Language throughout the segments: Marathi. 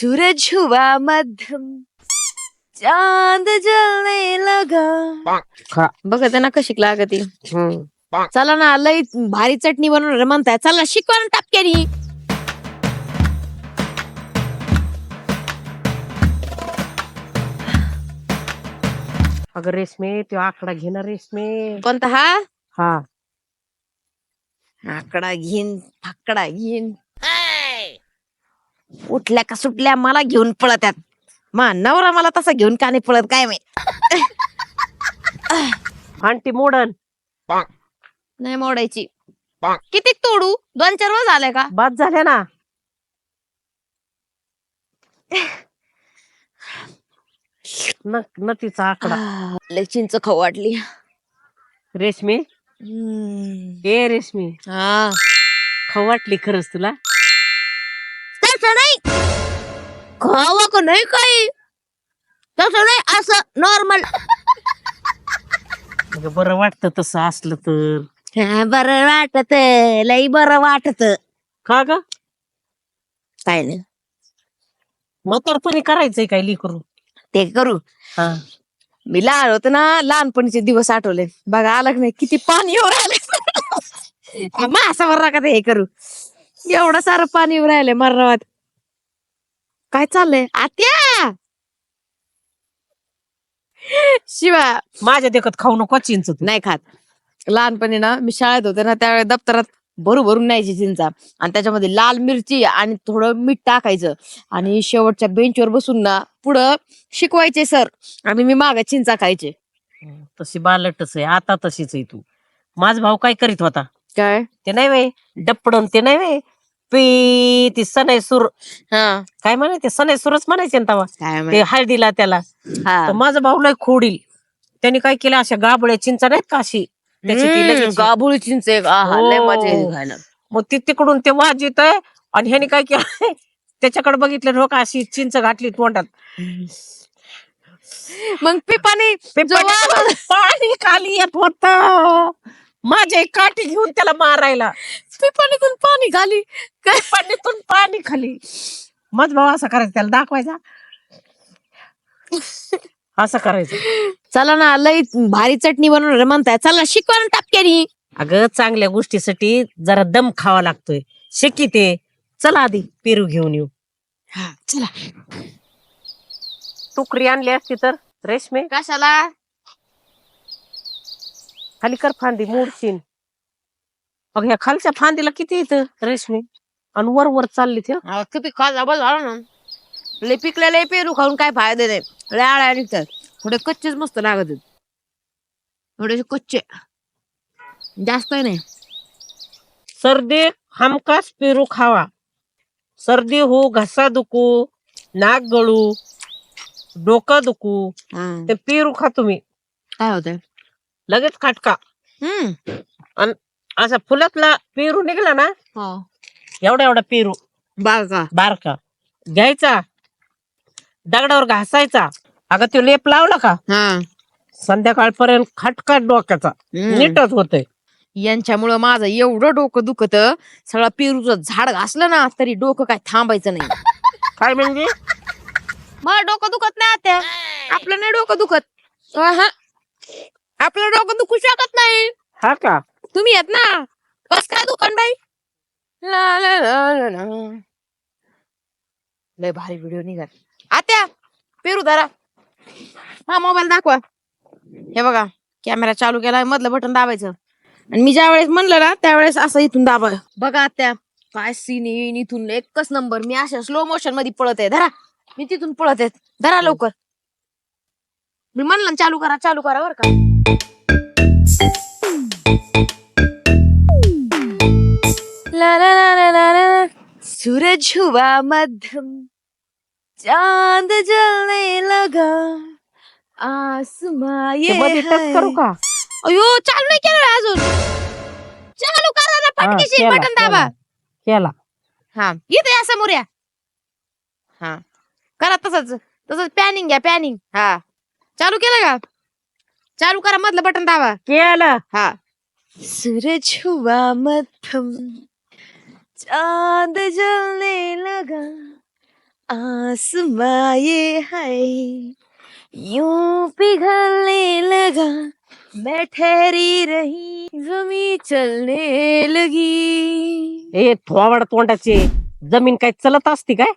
सूरज हुआ मध्यम. चांद जलने लगा. खा. बघत ना कशी लागती. हम्म. चला ना लई भारी चटणी बनवणार म्हणताय. चला शिकवा ना टपक्यानी. अगं रेशमे तो आकडा घे ना रेशमे. कोणता हा? हा. आकडा घेईन फाकडा घेईन. उठल्या का सुटल्या मला घेऊन पळत्यात. मा नवरा मला तसा घेऊन का नाही पळत काय माहीत? आंटी मोडन. नाही मोडायची. किती तोडू? दोन चार वेळ झाले का? बाद झाल्या ना. न नतीचा आकडा. लय चिंच खाऊ वाटली. रेशमी? हम्म. ए रेशमी. हा. खाऊ वाटली खरंच तुला? तसं नाही. खावा का नाही काही. तसं नाही असं नॉर्मल बरं वाटतं तसं असलं तर. बरं वाटत. लई बरं वाटत. का ग? काय नाही. म्हातारपणी करायचंय काय लिकरू? ते करू. हा. मी लहान होते ना लहानपणीचे दिवस आठवले. बघा आलं की नाही किती पाणी येऊ राहिले. मासावर नका ते हे करू. एवढं सारं पाणी येऊ राहिले मरणावात काय चाललंय? आत्या! शिवा! माझ्या देखत खाऊ नको चिंच तू. नाही खात. लहानपणी ना मी शाळेत होते ना त्यावेळेस दप्तरात भरू भरून न्यायची चिंचा. आणि त्याच्यामध्ये लाल मिरची आणि थोडं मीठ टाकायचं. आणि शेवटच्या बेंचवर बसून ना पुढं शिकवायचे सर. आणि मी माग चिंचा खायचे. तशी बालटच आहे आता तशीच आहे तू. माझा भाऊ काय करीत होता? काय? ते नाही वे डप्पडन ते नाही वे पी ती सूर हा. काय म्हणायचे सूरच म्हणायचे ना काय ते माहीत. हळदीला त्याला. हा. तर माझा भाऊ लय खोडील. त्यांनी काय केलं अशा गाबड्या चिंचा नाहीत का अशी? त्याची ती हम्म, लगेच- गाभुळी चिंच एक. आहा, लय हो. मजा येते खायला. मग ती तिकडून ते वाज येत आणि ह्याने काय केलं त्याच्याकडे बघितलं हो का अशी चिंच घातली तोंडात. मग पिपाने ते जो पाणी पाणी खाली येत होत. माझ्या काठी घेऊन त्याला मारायला. पिपाने पाणी खाली. काय? पाणीतून पाणी खाली. मज भाऊ असं करायचं त्याला दाखवायचा. असं करायचं. चला ना लई भारी चटणी बनवणार म्हणताय. चला शिकवा ना टपक्यानी. अगं चांगल्या गोष्टीसाठी जरा दम खावा लागतोय. शेकी ते. चला आधी पेरू घेऊन येऊ. हा चला. टुकरी आणली असती तर रेशमे. कशाला? खाली कर फांदी मोडशीन अग ह्या खालच्या फांदीला किती येतं रेशमी? आणि वर वर चालली ते. अहो, किती खा जबल झालं ना. लय पिकलेले पेरू खाऊन काय फायदा नाही. लय आळ्या निघतात. थोडे कच्चेच मस्त लागत. थोडेसे कच्चे. जास्त नाही. सर्दी हमखास पेरू खावा. सर्दी हो घसा दुखू नाक गळू डोकं दुखू. हा. ते पेरू खा तुम्ही. काय होतंय? लगेच खाटका. हम्म. असा फुलातला पेरू निघला ना हो. एवढा एवढा पेरू. बागा बारका. घ्यायचा. दगडावर घासायचा. अगं तो लेप लावला का? हा. संध्याकाळपर्यंत खटका डोक्याचा. हम्म. नीटच होतंय. यांच्यामुळं माझं एवढं डोकं दुखत. सगळं पेरूचं झाड घासलं ना तरी डोकं काय थांबायचं नाही. काय म्हणजे मला डोकं दुखत नाही आता आपलं नाही डोकं दुखत. अहा. आपलं डोकं दुखू शकत नाही. हा का? तुम्ही येत ना. कस काय दुकान बाई? ला ला ला ला ला. लय भारी व्हिडिओ निघाल. आत्या पेरू धरा. हा मोबाईल दाखवा. हे बघा कॅमेरा चालू केला मधलं बटन दाबायचं. आणि मी ज्या वेळेस म्हणलं ना त्यावेळेस असं इथून दाबा. बघा आत्या काय सीन येईन इथून एकच नंबर मी अशा स्लो मोशनमध्ये पळत आहे. धरा. मी तिथून पळत आहे. धरा लवकर. मी म्हणलं ना चालू करा चालू करा बर का. ला ला ला ला ला ला. सूरज हुआ मध्यम चांद जलने लगा आसमां ये मध्ये टच. करू का? अयो चालू नाही केलं रे अजून. चालू करा ना हा, पटकीशी केला, बटन दाबा. केला. केला. हा इथे या समोर या. हा. करा तसंच तसंच पॅनिंग घ्या पॅनिंग हा. चालू केलं का? चालू करा मधलं बटन दाबा. केलं. हा. सूरज हुआ मध्यम चांद जलने लगा आसमां ये है यूं पिघलने लगा मैं ठहरी रही जमी चलने लगी. ए थोवाड तोंडाचे जमीन काय चलत असती काय?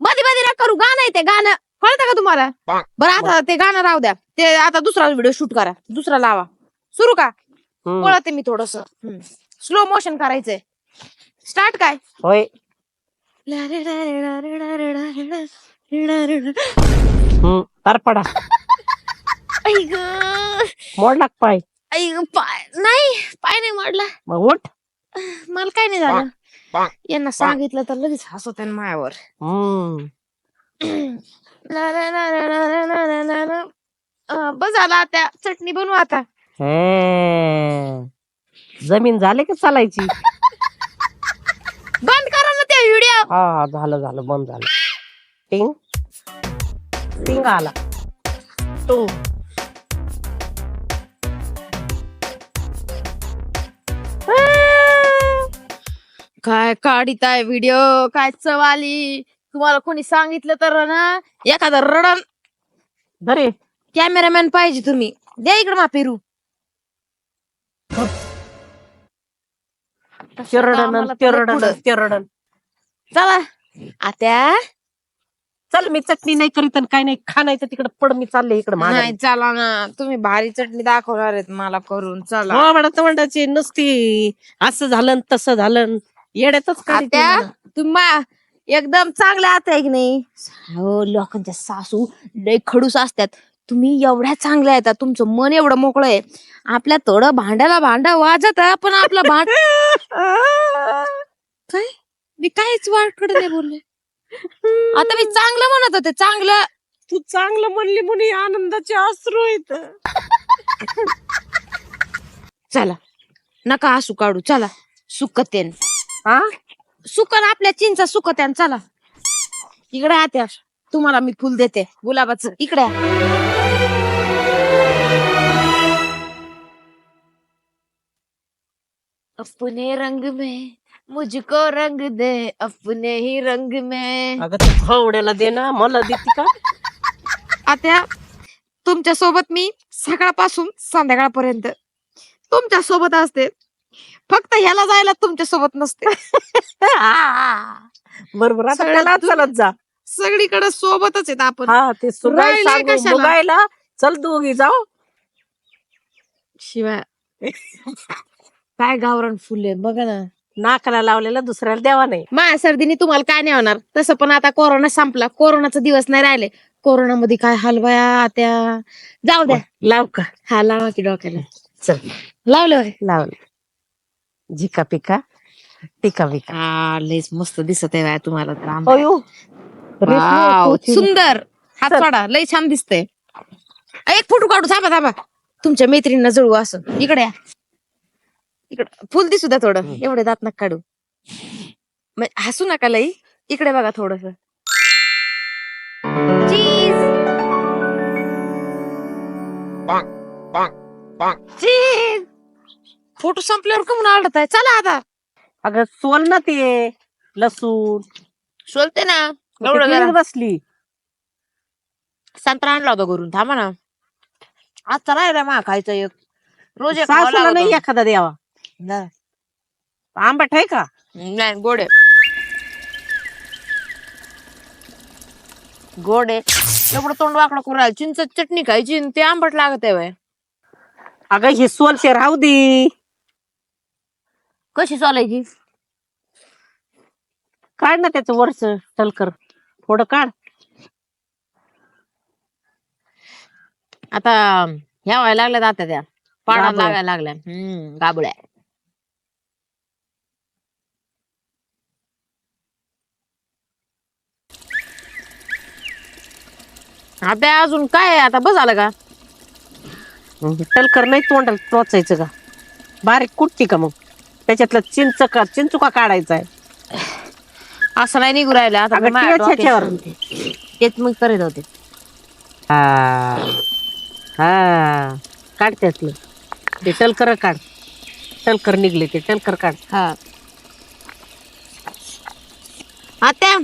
मध्ये मध्ये ना करू गाणं आहे ते गाणं. कळतं का तुम्हाला? बरं आता ते गाणं राहू द्या. ते आता दुसरा व्हिडिओ शूट करा. दुसरा लावा. सुरू का. पळते मी थोडस. स्लो मोशन करायचंय. स्टार्ट काय? होय. तारपडा ग. मोडला का पाय. ग पाय. नाही पाय नाही मोडला. मग उठ. मला काय नाही झालं. यांना सांगितलं तर लगेच हसत मायावर. हम्म. बस झाला आता चटणी बनवू आता. जमीन झाले का चालायची? बंद करा ना त्या व्हिडिओ. हा झालं झालं बंद झालं. टिंग. टिंग आला. टू काय काढिताय व्हिडिओ? काय चव आली? तुम्हाला कोणी सांगितलं तर ना एखादा रडण. धरे कॅमेरामॅन पाहिजे तुम्ही. द्या इकडे मा पेरू चला. आत्या चल मी चटणी नाही करीत आणि काय नाही खा नाही तर तिकडे. पड मी चालले इकडे नाही चला ना. तुम्ही भारी चटणी दाखवणार आहेत मला करून. चला. मावडा तवंडाची नुसती असं झालं न तसं झालं न. येड्यातच काढीत मला. तुम्ही एकदम चांगल्या आता की नाही? हो लोकांच्या सासू लय खडूस असतात. तुम्ही एवढ्या चांगल्या आहेत तुमचं मन एवढं मोकळं आहे. आपल्या थोडं भांड्याला भांडा वाजत पण आपलं भांड काय? मी काहीच वाटकडे नाही बोलले. आता मी चांगलं म्हणत होते चांगलं. तू चांगलं म्हणली मुनी आनंदाचे अश्रू येत चला. नका असू काढू चला. सुकतेन. हा? सुकन आपल्या चिंचा सुकत्यान चला. इकडे आत्या तुम्हाला मी फुल देते. गुलाबाचं. इकडे या. अपने रंग में मुझको रंग दे अपने ही रंग में। अगं तू भावड्याला दे ना. मला देते का? आत्या तुमच्यासोबत मी सकाळपासून संध्याकाळपर्यंत तुमच्यासोबत असते. फक्त ह्याला जायला तुमच्यासोबत नसते. बरोबर. आता त्याला चालत जा. सगळीकडे सोबतच आहेत आपण. हा ते कशाला? चल दोघी जाऊ. शिवाय काय गावरान फुले बघा ना. नाकाला लावलेला दुसऱ्याला द्यावा नाही. माया सर्दीने तुम्हाला काय नाही होणार. तसं पण आता कोरोना संपला. कोरोनाचा दिवस नाही राहिले. कोरोनामध्ये काय हलवाया त्या जाऊ द्या. लाव का? हा लावा की डोक्याला. चल. लावलं होय. लावलं. झिका पिका टिका पिका लयच मस्त दिसत आहे बाया तुम्हाला तर. अयो वाव, सुंदर. हात. सोडा लय छान दिसतंय. एक फोटो काढू थांबा थांबा. तुमच्या मैत्रिणींना जळू असं. इकडे या. इकडे फुल दिसू द्या थोडं. एवढे दात नका काढू. म- हसू नका लई. इकडे बघा थोडस. चीज. चीज. फोटो संपल्यावर कमून आवडत आहे चला आता. अगं सोल ना ते लसूण. सोलते ना. मग एवढं जरा. बसली. संत्रा आणला होता घरून. थांबा ना. आज चला रे मा खायचं एक. रोज एक खावं सासूला लागतं. नाही एखादा द्यावा. आंबट आहे का? नाही, गोड गोड एवढं तोंड वाकडं करू राहिलं. चिंच चटणी खायची आणि ते आंबट लागत आहे. अगं हे सोलशे राहू दे. कशी चालायची? काढ ना त्याचं वरच टलकर थोडं काढ. आता ह्या व्हायला लागल्यात आता त्या. पाडा. लागायला लागल्या. हम्म गाबड्या आता अजून काय आहे? आता बस आलं का? टलकर नाही तोंडाला टोचायचं का? बारीक कुटती का मग? त्याच्यातलं चिंच का चिंचुका काढायचा आहे. असं नाही निघू राहिलं. आता अगं माझ्या तेच ह्याच्यावर. डोक्यात- तेच मग करीत होते हा. हा. काढ त्यातलं. ते टलकर काढ. टलकर निघले ते. टलकर काढ. हा. आता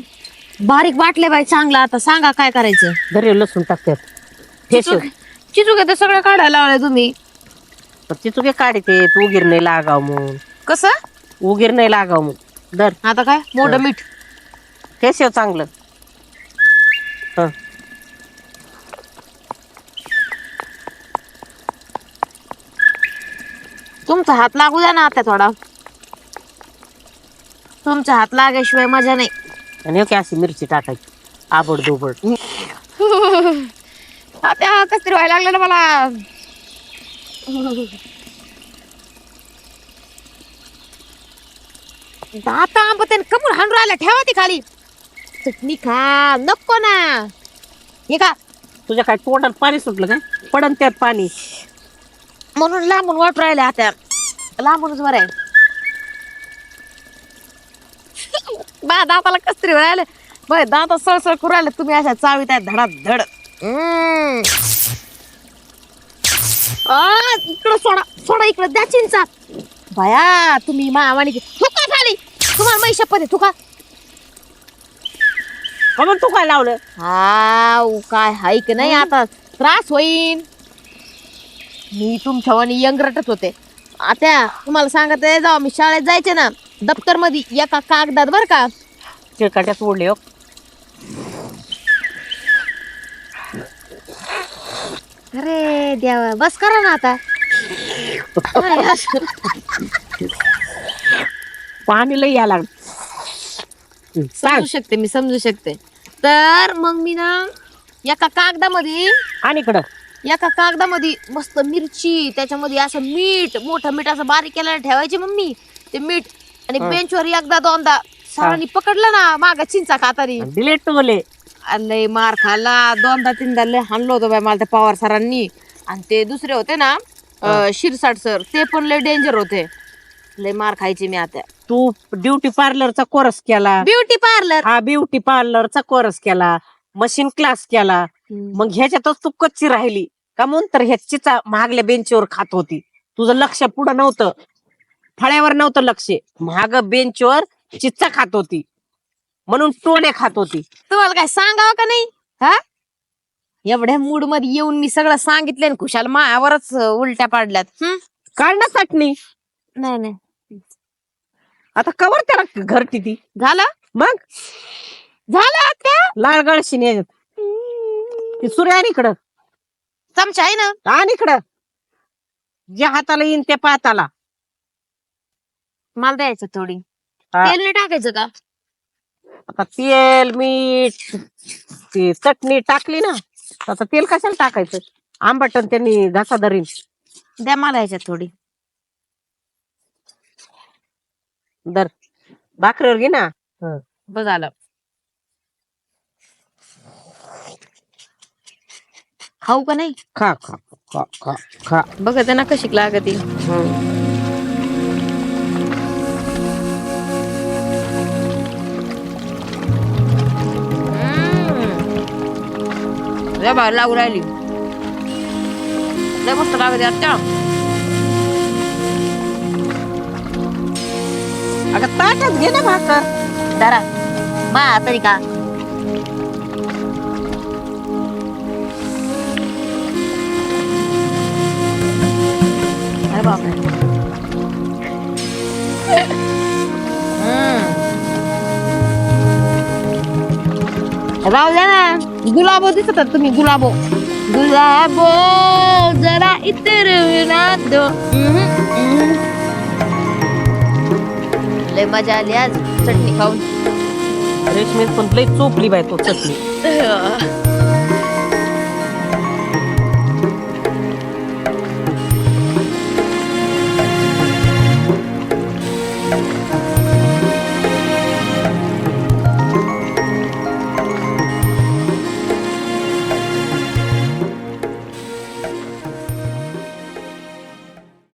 बारीक वाटले बाई चांगला. आता सांगा काय करायचं. दरे लसूण टाकतात ठेसून चिचुके तर सगळं काढायला लावले तुम्ही. चिचुके काढते. उगीर नाही लागाव म्हणून. कसं? उगीर नाही लागाव म्हणून दर आता काय? मोठं मीठ. ठेसव चांगलं. हं. तुमचा हात लागू द्या ना आता थोडा. तुमचा हात लागाशिवाय मजा नाही. आणि की अशी मिरची टाकायची? आबड दोबड. आता कस तरी व्हायला लागलं ना मला. आता आंब त्याने कमून हाणून राहिला ठेवा ती खाली. चटणी खा नको ना. हे का? तुझ्या काय तोंडात पाणी सुटलं काय? पडन त्यात पाणी. म्हणून लांबून वाट राहिले आता. लांबूनच बरं आहे. बा दाताला कस तरी राहिले. बघ दाता सळसळ करू राहिले. तुम्ही अशा चावीत आहे धडा धड इकडं सोडा सोडा इकडं. द्या चिंचा. बाया तुम्ही मावानी खाली तुम्हाला मै शपथ आहे थुका कमन तू काय लावलं? हाव काय हाय की नाही आता? त्रास होईन. मी तुमच्यावानी यंग रटत होते. आता तुम्हाला सांगत आहे जाऊ मी शाळेत जायचे ना दप्तरमध्ये एका कागदात बर का. चिळकाट्यात ओढले हो. अरे देवा बस करा ना आता? पाणी लई या लागलं. सांग. समजू शकते मी समजू शकते. तर मग मी ना एका कागदामध्ये आणि इकडं. एका कागदामध्ये मस्त मिरची त्याच्यामध्ये असं मीठ मोठं मीठ असं बारीक केलेलं ठेवायची मम्मी. ते मीठ आणि. बेंचवर एकदा दोनदा सरांनी पकडलं ना मागा चिंचा खातानी दिले टोले लय मार खाल्ला. दोनदा तीनदा लय हाणलं होतं बाय मला त्या पवार सरांनी. आणि ते दुसरे होते ना अं, शिरसाट सर ते पण लय डेंजर होते. लय मार खायचे मी आता. तू ब्युटी पार्लरचा कोर्स केला. Beauty parlour? हा ब्युटी पार्लरचा कोर्स केला. मशीन क्लास केला. मग ह्याच्यातच तू कच्ची राहिली. का म्हणून तर ह्या चिचा महागल्या बेंचवर खात होती. तुझं लक्ष पुढं नव्हतं. फळ्यावर नव्हतं लक्ष. महाग बेंचवर चिच्चा खात होती. म्हणून टोले खात होती. तुम्हाला काय सांगावं का नाही? हा? एवढ्या मूडमध्ये येऊन मी सगळं सांगितलं आणि खुशाल मायावरच उलट्या पाडल्यात. हं? काढ ना चटणी नाही नाही. आता कवर त्याला घरटी ती. झालं? मग? झालं आता? लाल गळशीन याच्यात ती सूर्य आणि इकडं. चमचा आहे ना? आणि इकडं. ज्या हाताला येईन त्या पाताला. मला द्यायचं थोडी. हा. तेल नाही टाकायचं का? आता तेल मीठ ती चटणी टाकली ना आता तेल कशाला टाकायचं? आंबटन त्यांनी घासा धरीन. द्या मला ह्याच्यात थोडी. दर. भाकरीवर घे ना. बस झालं. खाऊ का नाही? खा खा खा खा खा. बघत ना कशी लागती. हं. भारी लागू राहिली. लय मस्त लागते आता अगं ताटच घे ना भाकर दरा मा तरी का अरे बापरे हम्म. राहू द्या ना गुलाबो दिसतात तुम्ही गुलाबो गुलाबो जरा इतर विनाद दो हम्म, हम्म. लय मजा आली आज. चटणी खाऊन. रेशमी पण लई चोपली बाय तो चटणी.